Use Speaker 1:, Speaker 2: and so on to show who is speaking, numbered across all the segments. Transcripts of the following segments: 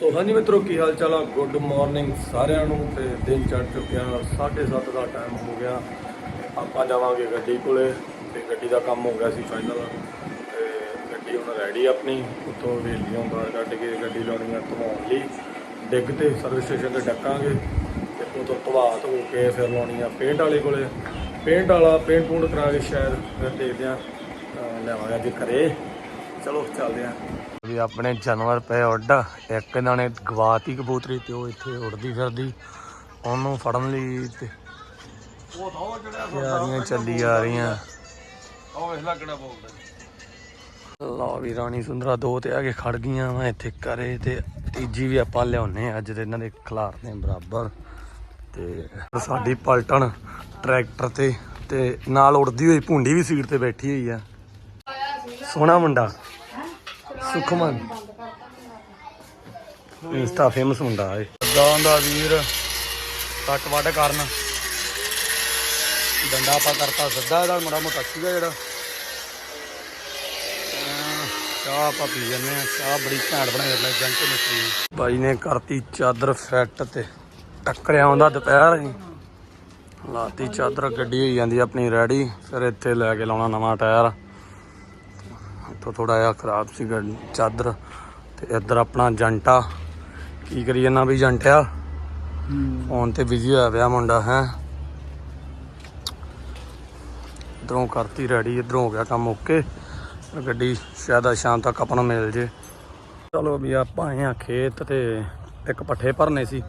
Speaker 1: ਸੋ ਹਾਂਜੀ ਮਿੱਤਰੋ, ਕੀ ਹਾਲ ਚਾਲ ਆ? ਗੁੱਡ ਮਾਰਨਿੰਗ ਸਾਰਿਆਂ ਨੂੰ ਤੇ ਦਿਨ ਚੜ ਚੁੱਕਿਆ 7:30 ਦਾ ਟਾਈਮ ਹੋ ਗਿਆ। ਆਪਾਂ ਜਾਵਾਂਗੇ ਗੱਡੀ ਕੋਲੇ ਤੇ ਗੱਡੀ ਦਾ ਕੰਮ ਹੋ ਗਿਆ ਸੀ ਫਾਈਨਲ ਤੇ ਗੱਡੀ ਹੁਣ ਰੈਡੀ ਆਪਣੀ। ਉੱਤੋਂ ਰੇਲੀਆਂ ਬਾਹਰ ਕੱਢ ਕੇ ਗੱਡੀ ਲਾਉਣੀ ਆ ਧਵਾਉਣ ਲਈ। ਡਿੱਗ ਤੇ ਸਰਵਿਸ ਸਟੇਸ਼ਨ ਤੇ ਡੱਕਾਂਗੇ ਤੇ ਉਤੋਂ ਧਵਾ ਧੋ ਕੇ ਫਿਰ ਲਾਉਣੀ ਆ ਪੇਂਟ ਵਾਲੇ ਕੋਲੇ। ਪੇਂਟ ਵਾਲਾ ਪੇਂਟ ਪੂੰਟ ਕਰਾ ਕੇ ਸ਼ਾਇਦ, ਫਿਰ ਦੇਖਦੇ ਆ, ਅਹ ਲਿਆਵਾਂਗੇ ਅੱਜ ਘਰੇ। ਚਲੋ, ਚੱਲਦੇ ਆ। ਵੀ ਆਪਣੇ ਜਾਨਵਰ ਪਏ ਉੱਡ। ਇੱਕ ਇਹਨਾਂ ਨੇ ਗਵਾਤੀ ਕਬੂਤਰੀ ਤੇ ਉਹ ਇੱਥੇ ਉੜਦੀ ਫਿਰਦੀ। ਉਹਨੂੰ ਫੜਨ ਲਈ ਤੇ ਤਿਆਰੀਆਂ ਚੱਲੀ ਆ ਰਹੀਆਂ।
Speaker 2: ਉਹ ਵੇਖ ਲੱਗਣਾ ਬੋਲਦਾ।
Speaker 1: ਲਓ ਵੀ ਰਾਣੀ ਸੁੰਦਰਾ ਦੋ ਤੇ ਆ ਕੇ ਖੜ ਗਈਆਂ ਵਾ ਇੱਥੇ ਕਰੇ ਤੇ ਤੀਜੀ ਵੀ ਆਪਾਂ ਲਿਆਉਨੇ ਅੱਜ ਤੇ ਇਹਨਾਂ ਦੇ ਖਿਲਾਰਨੇ ਬਰਾਬਰ। ਤੇ ਸਾਡੀ ਪਲਟਣ ਟਰੈਕਟਰ ਤੇ ਤੇ ਨਾਲ ਉੜਦੀ ਹੋਈ ਭੁੰਡੀ ਵੀ ਸੀਟ ਤੇ ਬੈਠੀ ਹੋਈ ਆ। ਸੋਹਣਾ ਮੁੰਡਾ। ਸੁਖਮਨ। ਇੰਸਟਾ ਫੇਮਸ ਮੁੰਡਾ ਏ। ਗਾਂ ਦਾ ਵੀਰ ਕੱਟ ਵੱਢ ਕਰਨ। ਡੰਡਾ ਆਪਾਂ ਕਰਤਾ ਸਿੱਧਾ ਇਹਦਾ ਮਾੜਾ ਮੋਟਾ ਸੀਗਾ ਜਿਹੜਾ। ਚਾਹ ਆਪਾਂ ਪੀ ਜੰਨੇ ਆ ਚਾਹ ਬੜੀ ਘੈਂਟ ਬਣਾਈ ਜਾਂਦਾ ਜੰਕ ਮਿੱਠੀ ਬਾਈ ਨੇ ਕਰਤੀ ਚਾਦਰ ਫਿੱਟ ਤੇ ਟੱਕਰਿਆ ਆਉਂਦਾ ਦੁਪਹਿਰ ਹੀ। ਲਾਤੀ ਚਾਦਰ ਗੱਡੀ ਹੋਈ ਜਾਂਦੀ ਆਪਣੀ ਰੈਡੀ। ਫਿਰ ਇੱਥੇ ਲੈ ਕੇ ਲਾਉਣਾ ਨਵਾਂ ਟਾਇਰ। ਇੱਥੋਂ ਥੋੜਾ ਜਿਹਾ ਖਰਾਬ ਸੀ ਗੱਡੀ ਚਾਦਰ ਤੇ ਇੱਧਰ ਆਪਣਾ ਜੰਟਾ। ਕੀ ਕਰੀ ਜਾਂਦਾ ਵੀ ਜੰਟਿਆ? ਫੋਨ ਤੇ ਬਿਜ਼ੀ ਹੋਇਆ ਪਿਆ ਮੁੰਡਾ, ਹੈ। ਇਧਰੋਂ ਕਰਤੀ ਰੈਡੀ, ਇਧਰੋਂ ਹੋ ਗਿਆ ਕੰਮ ਓਕੇ। ਗੱਡੀ ਸ਼ਾਇਦ ਆ ਸ਼ਾਮ ਤੱਕ ਆਪਾਂ ਨੂੰ ਮਿਲ ਜੇ। ਚਲੋ ਵੀ ਆਪਾਂ ਆਏ ਆ ਖੇਤ ਤੇ, ਇੱਕ ਪੱਠੇ ਭਰਨੇ ਸੀ।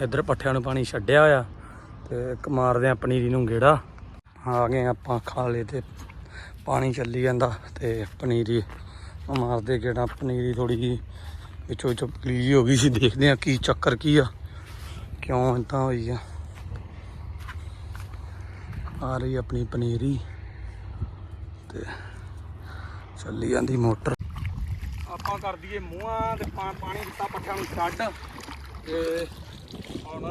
Speaker 1: ਇੱਧਰ ਪੱਠਿਆਂ ਨੂੰ ਪਾਣੀ ਛੱਡਿਆ ਹੋਇਆ ਤੇ ਇੱਕ ਮਾਰਦੇ ਆ ਪਨੀਰੀ ਨੂੰ ਗੇੜਾ। ਆ ਗਏ ਆਪਾਂ ਖਾ ਖਾਲੇ ਤੇ। ਪਾਣੀ ਚੱਲੀ ਜਾਂਦਾ ਤੇ ਪਨੀਰੀ ਮਾਰਦੇ ਗੇੜਾ, ਪਨੀਰੀ ਥੋੜੀ ਜਿਹੀ ਵਿੱਚੋਂ ਵਿੱਚੋਂ ਪਲੀਜੀ ਹੋ ਗਈ ਸੀ। ਦੇਖਦੇ ਆ ਕੀ ਚੱਕਰ ਕੀ ਆ, ਕਿਉਂ ਇਦਾਂ ਹੋਈ ਆ। ਆ ਰਹੀ ਆਪਣੀ ਪਨੀਰੀ ਤੇ ਚੱਲੀ ਜਾਂਦੀ ਮੋਟਰ। ਆਪਾਂ ਕਰ ਦਈਏ ਮੂੰਹਾਂ ਤੇ ਪਾਣੀ ਦਿੱਤਾ ਪੱਠਿਆਂ ਨੂੰ ਛੱਡ ਤੇ ਹੁਣ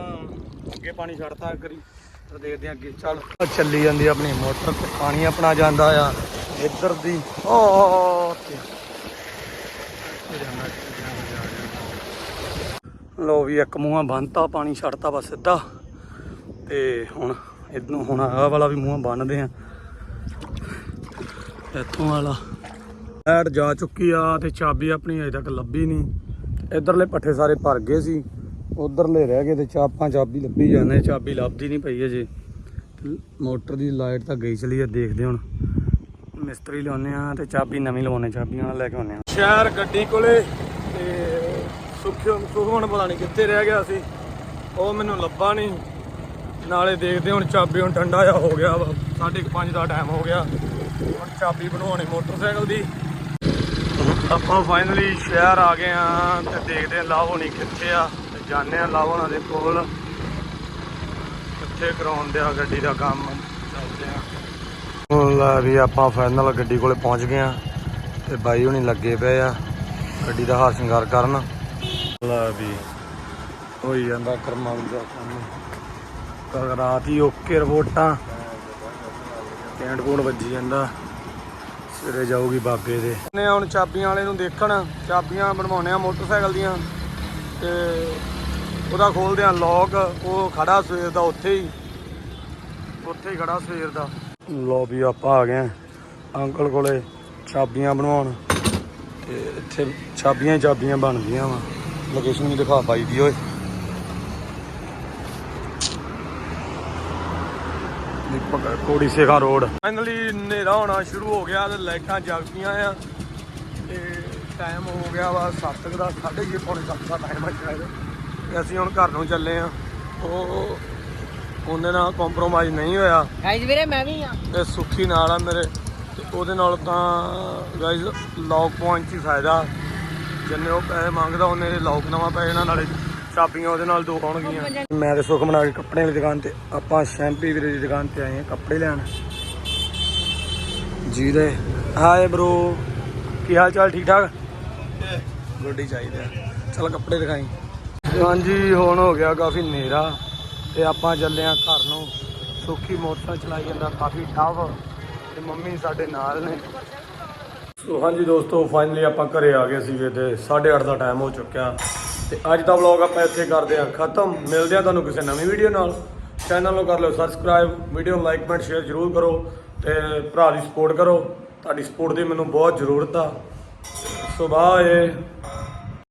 Speaker 1: ਅੱਗੇ ਪਾਣੀ ਛੱਡਤਾ ਕਰੀ ਤੇ ਦੇਖਦੇ ਆ ਅੱਗੇ ਚੱਲ। ਚੱਲੀ ਜਾਂਦੀ ਆਪਣੀ ਮੋਟਰ ਤੇ ਪਾਣੀ ਆਪਣਾ ਜਾਂਦਾ ਆ। ਇੱਧਰ ਦੀ। ਓ ਲੋ ਵੀ ਇੱਕ ਮੂੰਹਾਂ ਬੰਨਤਾ, ਪਾਣੀ ਛੱਡਤਾ ਬਸ ਸਿੱਧਾ। ਤੇ ਹੁਣ ਇਦੋਂ ਹੁਣ ਆਹ ਵਾਲਾ ਵੀ ਮੂੰਹਾਂ ਬੰਨਦੇ ਆ। ਇੱਥੋਂ ਵਾਲਾ। ਲਾਈਟ ਜਾ ਚੁੱਕੀ ਆ ਤੇ ਚਾਬੀ ਆਪਣੀ ਅਜੇ ਤੱਕ ਲੱਭੀ ਨਹੀਂ। ਇਧਰਲੇ ਪੱਠੇ ਸਾਰੇ ਭਰ ਗਏ ਸੀ। ਉਧਰਲੇ ਰਹਿ ਗਏ ਤੇ ਚਾਪਾਂ ਚਾਬੀ ਲੱਭੀ ਜਾਂਦੇ ਚਾਬੀ ਲੱਭਦੀ ਨਹੀਂ ਪਈ ਅਜੇ। ਮੋਟਰ ਦੀ ਲਾਈਟ ਤਾਂ ਗਈ ਚਲੀ ਆ, ਦੇਖਦੇ ਹੁਣ। ਮਿਸਤਰੀ ਲਾਉਨੇ ਆ ਤੇ ਚਾਬੀ ਨਵੀਂ ਲਵਾਉਣੇ ਚਾਬੀਆਂ ਨਾਲ ਲੈ ਕੇ ਆਉਨੇ ਆ ਸ਼ਹਿਰ ਗੱਡੀ ਕੋਲੇ ਤੇ ਸੁਖਿਓ ਸੁਖਮਨ ਪਤਾ ਨਹੀਂ ਕਿੱਥੇ ਰਹਿ ਗਿਆ ਸੀ। ਉਹ ਮੈਨੂੰ ਲੱਭਾ ਨਹੀਂ ਨਾਲੇ ਦੇਖਦੇ ਹੁਣ ਚਾਬੀ ਹੁਣ ਠੰਡਾ ਜਿਹਾ ਹੋ ਗਿਆ ਵਾ। ਸਾਢੇ ਕੁ ਪੰਜ ਦਾ ਟਾਈਮ ਹੋ ਗਿਆ। ਹੁਣ ਚਾਬੀ ਬਣਵਾਉਣੀ ਮੋਟਰਸਾਈਕਲ ਦੀ। ਆਪਾਂ ਫਾਈਨਲੀ ਸ਼ਹਿਰ ਆ ਗਏ ਆ ਤੇ ਦੇਖਦੇ ਆ ਲਾਭ ਹੋਣੀ ਕਿੱਥੇ ਆ। ਤੇ ਜਾਣੇ ਆ ਲਾਭ ਹੋਣਾ ਦੇ ਕੋਲ। ਕਿੱਥੇ ਕਰਾਉਣ ਦਿਆ ਗੱਡੀ ਦਾ ਕੰਮ। ਚੱਲਦੇ ਆ ਲੈ ਵੀ ਆਪਾਂ ਫਾਈਨਲ ਗੱਡੀ ਕੋਲੇ ਪਹੁੰਚ ਗਏ ਆ ਤੇ ਬਾਈ ਹੁਣੀ ਲੱਗੇ ਪਏ ਆ ਗੱਡੀ ਦਾ ਹਾਰ ਸ਼ਿੰਗਾਰ ਕਰਨ। ਲੈ ਵੀ ਹੋਈ ਜਾਂਦਾ ਕਰਮਾਂ ਦਾ ਕੰਮ। ਕੱਲ੍ਹ ਰਾਤ ਹੀ ਓਕੇ ਰਿਪੋਰਟਾਂ। ਕੈਂਟ ਕੋਡ ਵੱਜੀ ਜਾਂਦਾ। ਸਵੇਰੇ ਜਾਊਗੀ ਬਾਬੇ ਦੇ। ਨੇ ਹੁਣ ਚਾਬੀਆਂ ਵਾਲੇ ਨੂੰ ਦੇਖਣ, ਚਾਬੀਆਂ ਬਣਵਾਉਣੇ ਆ ਮੋਟਰਸਾਈਕਲ ਦੀਆਂ। ਤੇ ਉਹਦਾ ਖੋਲਦੇ ਆ ਲੋਕ ਉਹ ਖੜਾ ਸਵੇਰ ਦਾ ਉੱਥੇ ਹੀ। ਉੱਥੇ ਹੀ ਖੜਾ ਸਵੇਰ ਦਾ। ਲੋ ਵੀ ਆਪਾਂ ਆ ਗਏ ਅੰਕਲ ਕੋਲੇ ਚਾਬੀਆਂ ਬਣਵਾਉਣ। ਤੇ ਇੱਥੇ ਚਾਬੀਆਂ ਹੀ ਚਾਬੀਆਂ ਬਣਦੀਆਂ ਵਾ। ਲੋਕੇਸ਼ਨ ਵੀ ਦਿਖਾ ਪਾਈ ਦੀ ਓਏ। ਕੋੜੀ ਸੇਖਾ ਰੋਡ। ਫਾਈਨਲੀ ਹਨੇਰਾ ਹੋਣਾ ਸ਼ੁਰੂ ਹੋ ਗਿਆ ਤੇ ਲਾਈਟਾਂ ਜਗਦੀਆਂ ਆ। ਤੇ ਟਾਈਮ ਹੋ ਗਿਆ ਵਾ 7 ਦਾ 6:30 ਪੌਣੇ 7 ਦਾ ਟਾਈਮ ਆ ਸ਼ਾਇਦ। ਤੇ ਅਸੀਂ ਹੁਣ ਘਰ ਨੂੰ ਚੱਲੇ ਆ ਉਹ ਉਹਦੇ ਨਾਲ ਕੰਪਰੋਮਾਈਜ਼ ਨਹੀਂ ਹੋਇਆ।
Speaker 3: ਗਾਈਜ਼ ਵੀਰੇ ਮੈਂ ਵੀ ਆ।
Speaker 1: ਤੇ ਸੁੱਖੀ ਨਾਲ ਆ ਮੇਰੇ। ਤੇ ਉਹਦੇ ਨਾਲ ਤਾਂ ਗਾਇਜ਼ ਲੌਕ ਪੁਆਇੰਟ 'ਚ ਹੀ ਫਾਇਦਾ। ਜਿੰਨੇ ਉਹ ਪੈਸੇ ਮੰਗਦਾ ਉਹਨੇ ਲੌਕ ਨਵਾਂ ਪੈ ਜਾਣਾ ਨਾਲੇ ਚਾਬੀਆਂ ਉਹਦੇ ਨਾਲ ਦੋ ਆਉਣਗੀਆਂ ਮੈਂ ਤੇ ਸੁਖ ਬਣਾ ਕੇ ਕੱਪੜੇ ਵਾਲੀ ਦੁਕਾਨ ਤੇ ਆਪਾਂ ਸ਼ੈਂਪੀ ਵੀਰੇ ਦੀ ਦੁਕਾਨ ਤੇ ਆਏ ਆ ਕੱਪੜੇ ਲੈਣ। ਜੀ ਦੇ। ਹਾਏ ਬ్రో ਕੀ ਹਾਲ ਚਾਲ ਠੀਕ ਠਾਕ? ਗੁੱਡੀ ਚਾਹੀਦਾ ਚਲ ਕੱਪੜੇ ਦਿਖਾਈ। ਹਾਂਜੀ ਹੁਣ ਹੋ ਗਿਆ ਕਾਫੀ ਹਨੇਰਾ। ਤੇ ਆਪਾਂ ਚੱਲੇ ਆ ਘਰ ਨੂੰ। ਸੁੱਖੀ ਮੋਟਰਸਾਈਕਲ ਚਲਾਈ ਜਾਂਦਾ, ਕਾਫੀ ਟਫ ਤੇ ਮੰਮੀ ਸਾਡੇ ਨਾਲ ਨੇ। ਸੋ ਹਾਂਜੀ ਦੋਸਤੋ ਫਾਈਨਲੀ ਆਪਾਂ ਘਰੇ ਆ ਗਏ ਸੀਗੇ ਤੇ 8:30 ਦਾ ਟਾਈਮ ਹੋ ਚੁੱਕਿਆ। ਤੇ ਅੱਜ ਦਾ ਵਲੌਗ ਆਪਾਂ ਇੱਥੇ ਕਰਦੇ ਹਾਂ ਖਤਮ। ਮਿਲਦੇ ਹਾਂ ਤੁਹਾਨੂੰ ਕਿਸੇ ਨਵੀਂ ਵੀਡੀਓ ਨਾਲ। ਚੈਨਲ ਨੂੰ ਕਰ ਲਿਓ ਸਬਸਕ੍ਰਾਈਬ ਵੀਡੀਓ ਨੂੰ ਲਾਈਕ ਕਮੈਂਟ ਸ਼ੇਅਰ ਜ਼ਰੂਰ ਕਰੋ ਤੇ ਭਰਾ ਦੀ ਸਪੋਰਟ ਕਰੋ। ਤੁਹਾਡੀ ਸਪੋਰਟ ਦੀ ਮੈਨੂੰ ਬਹੁਤ ਜ਼ਰੂਰਤ ਆ। So bye.